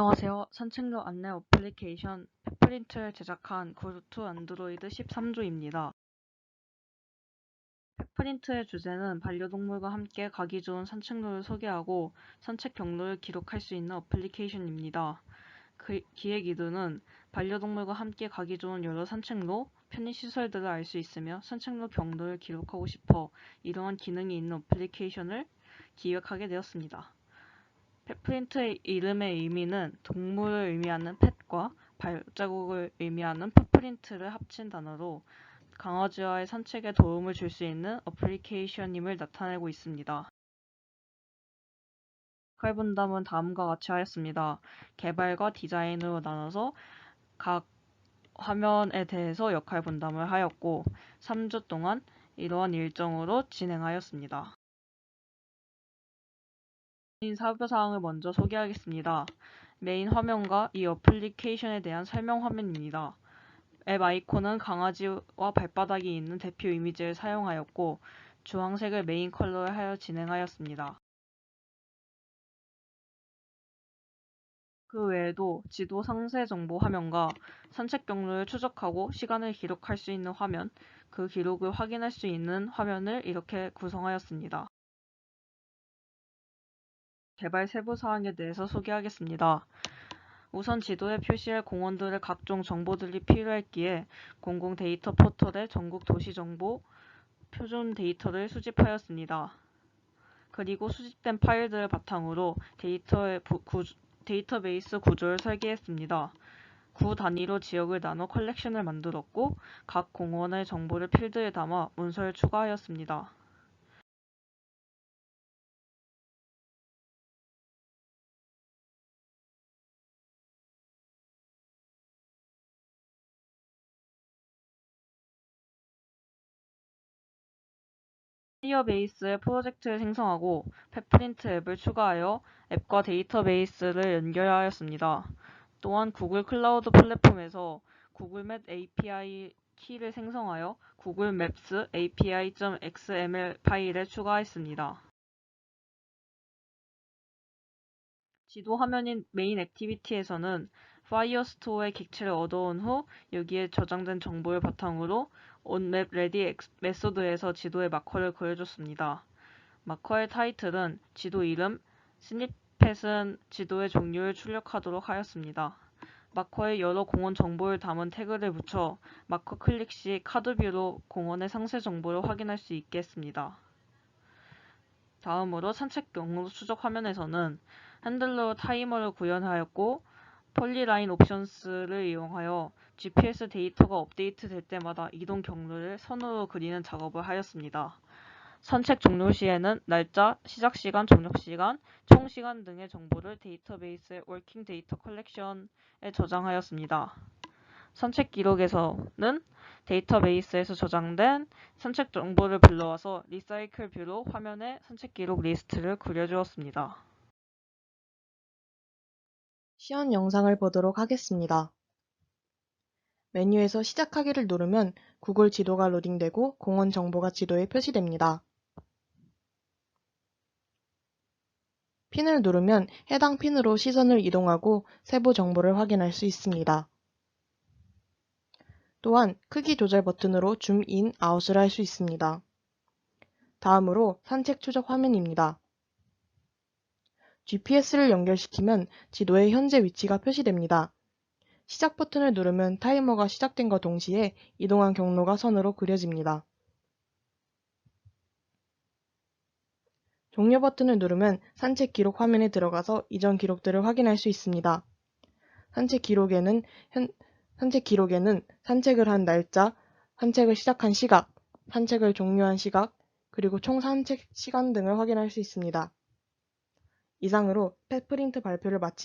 안녕하세요. 산책로 안내 어플리케이션 펫프린트를 제작한 구루투 안드로이드 13조입니다. 펫프린트의 주제는 반려동물과 함께 가기 좋은 산책로를 소개하고 산책 경로를 기록할 수 있는 어플리케이션입니다. 그 기획 이도는 반려동물과 함께 가기 좋은 여러 산책로, 편의시설들을 알 수 있으며 산책로 경로를 기록하고 싶어 이러한 기능이 있는 어플리케이션을 기획하게 되었습니다. 펫프린트의 이름의 의미는 동물을 의미하는 펫과 발자국을 의미하는 풋프린트를 합친 단어로 강아지와의 산책에 도움을 줄 수 있는 어플리케이션임을 나타내고 있습니다. 역할 분담은 다음과 같이 하였습니다. 개발과 디자인으로 나눠서 각 화면에 대해서 역할 분담을 하였고 3주 동안 이러한 일정으로 진행하였습니다. 메인 사료사항을 먼저 소개하겠습니다. 메인 화면과 이 어플리케이션에 대한 설명 화면입니다. 앱 아이콘은 강아지와 발바닥이 있는 대표 이미지를 사용하였고 주황색을 메인 컬러로 하여 진행하였습니다. 그 외에도 지도 상세 정보 화면과 산책 경로를 추적하고 시간을 기록할 수 있는 화면, 그 기록을 확인할 수 있는 화면을 이렇게 구성하였습니다. 개발 세부 사항에 대해서 소개하겠습니다. 우선 지도에 표시할 공원들의 각종 정보들이 필요했기에 공공 데이터 포털에 전국 도시 정보 표준 데이터를 수집하였습니다. 그리고 수집된 파일들을 바탕으로 데이터의 구, 데이터베이스 구조를 설계했습니다. 구 단위로 지역을 나눠 컬렉션을 만들었고 각 공원의 정보를 필드에 담아 문서를 추가하였습니다. 파이어베이스의 프로젝트를 생성하고 펫프린트 앱을 추가하여 앱과 데이터베이스를 연결하였습니다. 또한 구글 클라우드 플랫폼에서 구글 맵 API 키를 생성하여 구글 맵스 API.xml 파일에 추가했습니다. 지도 화면인 메인 액티비티에서는 파이어스토어의 객체를 얻어온 후 여기에 저장된 정보를 바탕으로 온맵 레디 메소드에서 지도의 마커를 그려줬습니다. 마커의 타이틀은 지도 이름, 스니펫은 지도의 종류를 출력하도록 하였습니다. 마커에 여러 공원 정보를 담은 태그를 붙여 마커 클릭 시 카드뷰로 공원의 상세 정보를 확인할 수 있게 했습니다. 다음으로 산책 경로 추적 화면에서는 핸들러 타이머를 구현하였고 폴리라인 옵션스를 이용하여 GPS 데이터가 업데이트 될 때마다 이동 경로를 선으로 그리는 작업을 하였습니다. 산책 종료 시에는 날짜, 시작 시간, 종료 시간, 총 시간 등의 정보를 데이터베이스의 워킹 데이터 컬렉션에 저장하였습니다. 산책 기록에서는 데이터베이스에서 저장된 산책 정보를 불러와서 리사이클 뷰로 화면에 산책 기록 리스트를 그려주었습니다. 시연 영상을 보도록 하겠습니다. 메뉴에서 시작하기를 누르면 구글 지도가 로딩되고 공원 정보가 지도에 표시됩니다. 핀을 누르면 해당 핀으로 시선을 이동하고 세부 정보를 확인할 수 있습니다. 또한 크기 조절 버튼으로 줌 인, 아웃을 할 수 있습니다. 다음으로 산책 추적 화면입니다. GPS를 연결시키면 지도의 현재 위치가 표시됩니다. 시작 버튼을 누르면 타이머가 시작된과 동시에 이동한 경로가 선으로 그려집니다. 종료 버튼을 누르면 산책 기록 화면에 들어가서 이전 기록들을 확인할 수 있습니다. 산책 기록에는 현, 산책 기록에는 산책을 한 날짜, 산책을 시작한 시각, 산책을 종료한 시각, 그리고 총 산책 시간 등을 확인할 수 있습니다. 이상으로 펫프린트 발표를 마치